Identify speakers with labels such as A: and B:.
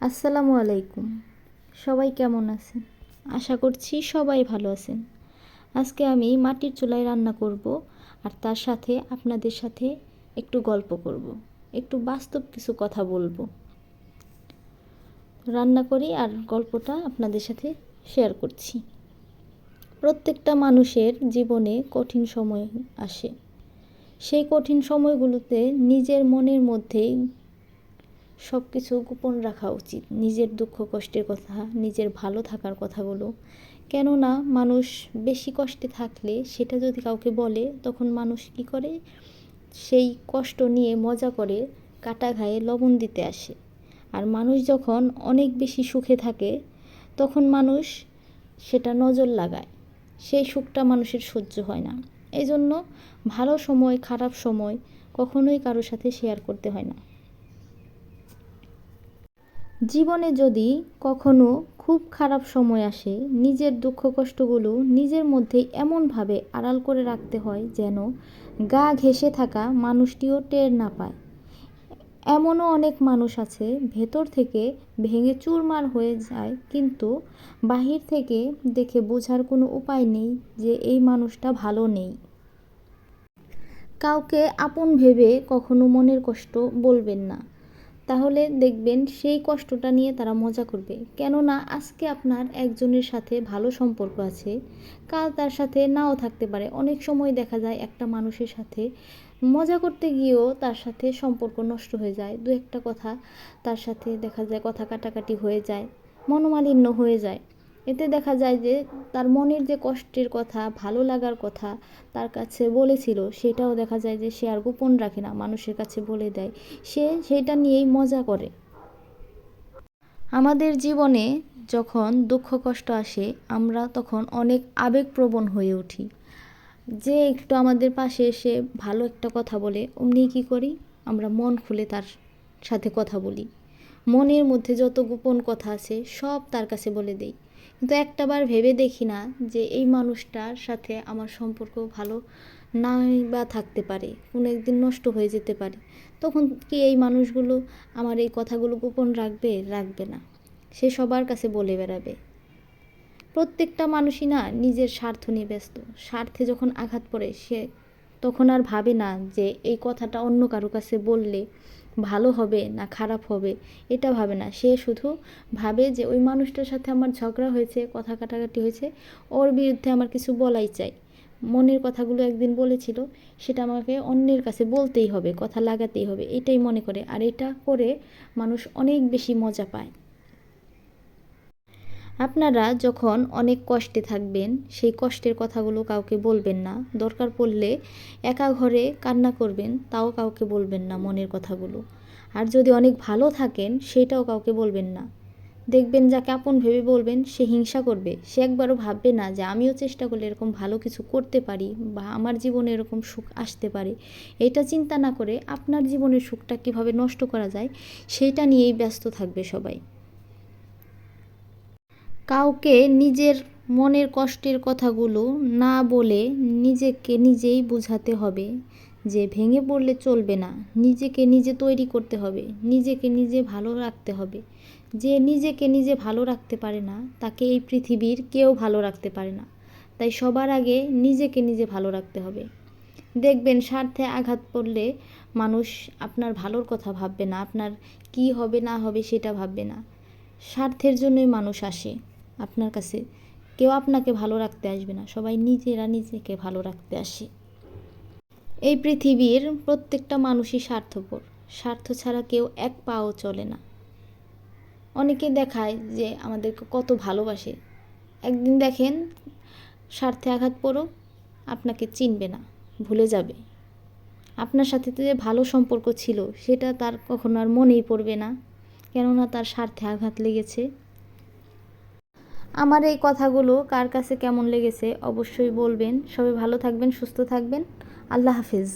A: আসসালামু আলাইকুম। সবাই কেমন আছেন? আশা করছি সবাই ভালো আছেন। আজকে আমি মাটির চুলায় রান্না করব আর তার সাথে আপনাদের সাথে একটু গল্প করব, একটু বাস্তব কিছু কথা বলব। রান্না করি আর গল্পটা আপনাদের সাথে শেয়ার করছি। প্রত্যেকটা মানুষের জীবনে কঠিন সময় আসে। সেই কঠিন সময়গুলোতে নিজের মনের মধ্যেই সব কিছু গোপন রাখা উচিত। নিজের দুঃখ, কষ্টের কথা, নিজের ভালো থাকার কথাগুলো কেননা মানুষ বেশি কষ্টে থাকলে সেটা যদি কাউকে বলে, তখন মানুষ কী করে? সেই কষ্ট নিয়ে মজা করে কাটা ঘায়ে লবণ দিতে আসে। আর মানুষ যখন অনেক বেশি সুখে থাকে, তখন মানুষ সেটা নজর লাগায়। সেই সুখটা মানুষের সহ্য হয় না। এই জন্য ভালো সময়, খারাপ সময় কখনোই কারোর সাথে শেয়ার করতে হয় না। জীবনে যদি কখনো খুব খারাপ সময় আসে, নিজের দুঃখ কষ্টগুলো নিজের মধ্যেই এমনভাবে আড়াল করে রাখতে হয় যেন গা ঘেঁষে থাকা মানুষটিও টের না পায়। এমনও অনেক মানুষ আছে, ভেতর থেকে ভেঙে চুরমার হয়ে যায়, কিন্তু বাহির থেকে দেখে বোঝার কোনো উপায় নেই যে এই মানুষটা ভালো নেই। কাউকে আপন ভেবে কখনো মনের কষ্ট বলবেন না। তাহলে দেখবেন সেই কষ্টটা নিয়ে তারা মজা করবে। কেননা আজকে আপনার একজনের সাথে ভালো সম্পর্ক আছে, কাল তার সাথে নাও থাকতে পারে। অনেক সময় দেখা যায় একটা মানুষের সাথে মজা করতে গিয়েও তার সাথে সম্পর্ক নষ্ট হয়ে যায়। দু একটা কথা তার সাথে দেখা যায়, কথা কাটাকাটি হয়ে যায়, মনোমালিন্য হয়ে যায়। এতে দেখা যায় যে তার মনের যে কষ্টের কথা, ভালো লাগার কথা তার কাছে বলেছিল, সেটাও দেখা যায় যে সে আর গোপন রাখে না, মানুষের কাছে বলে দেয়। সে সেটা নিয়েই মজা করে। আমাদের জীবনে যখন দুঃখ, কষ্ট আসে, আমরা তখন অনেক আবেগপ্রবণ হয়ে উঠি। যে একটু আমাদের পাশে এসে ভালো একটা কথা বলে, অমনি কী করি? আমরা মন খুলে তার সাথে কথা বলি। মনের মধ্যে যত গোপন কথা আছে, সব তার কাছে বলে দেই। কিন্তু একটাবার ভেবে দেখি না যে এই মানুষটার সাথে আমার সম্পর্ক ভালো নাই বা থাকতে পারে কোনো একদিন নষ্ট হয়ে যেতে পারে। তখন কি এই মানুষগুলো আমার এই কথাগুলো গোপন রাখবে? রাখবে না। সে সবার কাছে বলে বেড়াবে। প্রত্যেকটা মানুষই না নিজের স্বার্থ নিয়ে ব্যস্ত। স্বার্থে যখন আঘাত পড়ে সে তখন আর ভাবে না যে এই কথাটা অন্য কারও কাছে বললে ভালো হবে না খারাপ হবে, এটা ভাবে না। সে শুধু ভাবে যে ওই মানুষটার সাথে আমার ঝগড়া হয়েছে, কথা কাটাকাটি হয়েছে, ওর বিরুদ্ধে আমার কিছু বলাই চাই। মনের কথাগুলো একদিন বলেছিল, সেটা আমাকে অন্যের কাছে বলতেই হবে, কথা লাগাতেই হবে, এটাই মনে করে। আর এটা করে মানুষ অনেক বেশি মজা পায়। আপনারা যখন অনেক কষ্টে থাকবেন, সেই কষ্টের কথাগুলো কাউকে বলবেন না। দরকার পড়লে একা ঘরে কান্না করবেন, তাও কাউকে বলবেন না মনের কথাগুলো। আর যদি অনেক ভালো থাকেন, সেটাও কাউকে বলবেন না। দেখবেন যাকে আপন ভেবে বলবেন, সে হিংসা করবে। সে একবারও ভাববে না যে আমিও চেষ্টা করলে এরকম ভালো কিছু করতে পারি বা আমার জীবনে এরকম সুখ আসতে পারে। এটা চিন্তা না করে আপনার জীবনের সুখটা কীভাবে নষ্ট করা যায়, সেইটা নিয়েই ব্যস্ত থাকবে সবাই। কাউকে নিজের মনের কষ্টের কথাগুলো না বলে নিজেকে নিজেই বোঝাতে হবে যে ভেঙে পড়লে চলবে না। নিজেকে নিজে তৈরি করতে হবে, নিজেকে নিজে ভালো রাখতে হবে। যে নিজেকে নিজে ভালো রাখতে পারে না, তাকে এই পৃথিবীর কেউ ভালো রাখতে পারে না। তাই সবার আগে নিজেকে নিজে ভালো রাখতে হবে। দেখবেন স্বার্থে আঘাত পড়লে মানুষ আপনার ভালোর কথা ভাববে না, আপনার কি হবে না হবে সেটা ভাববে না। স্বার্থের জন্যই মানুষ আসে। আপনার কাছে। কেউ আপনাকে ভালো রাখতে আসবে না। সবাই নিজেরা নিজেকে ভালো রাখতে আসে। এই পৃথিবীর প্রত্যেকটা মানুষই স্বার্থপর। স্বার্থ ছাড়া কেউ এক পাও চলে না। অনেকে দেখায় যে আমাদেরকে কত ভালোবাসে। একদিন দেখেন, স্বার্থে আঘাত পড়ো, আপনাকে চিনবে না, ভুলে যাবে। আপনার সাথে যে ভালো সম্পর্ক ছিল, সেটা তার কখনো আর মনেই পড়বে না। কেননা তার স্বার্থে আঘাত লেগেছে। আমার এই কথাগুলো কার কাছে কেমন লেগেছে অবশ্যই বলবেন। সবাই ভালো থাকবেন, সুস্থ থাকবেন। আল্লাহ হাফিজ।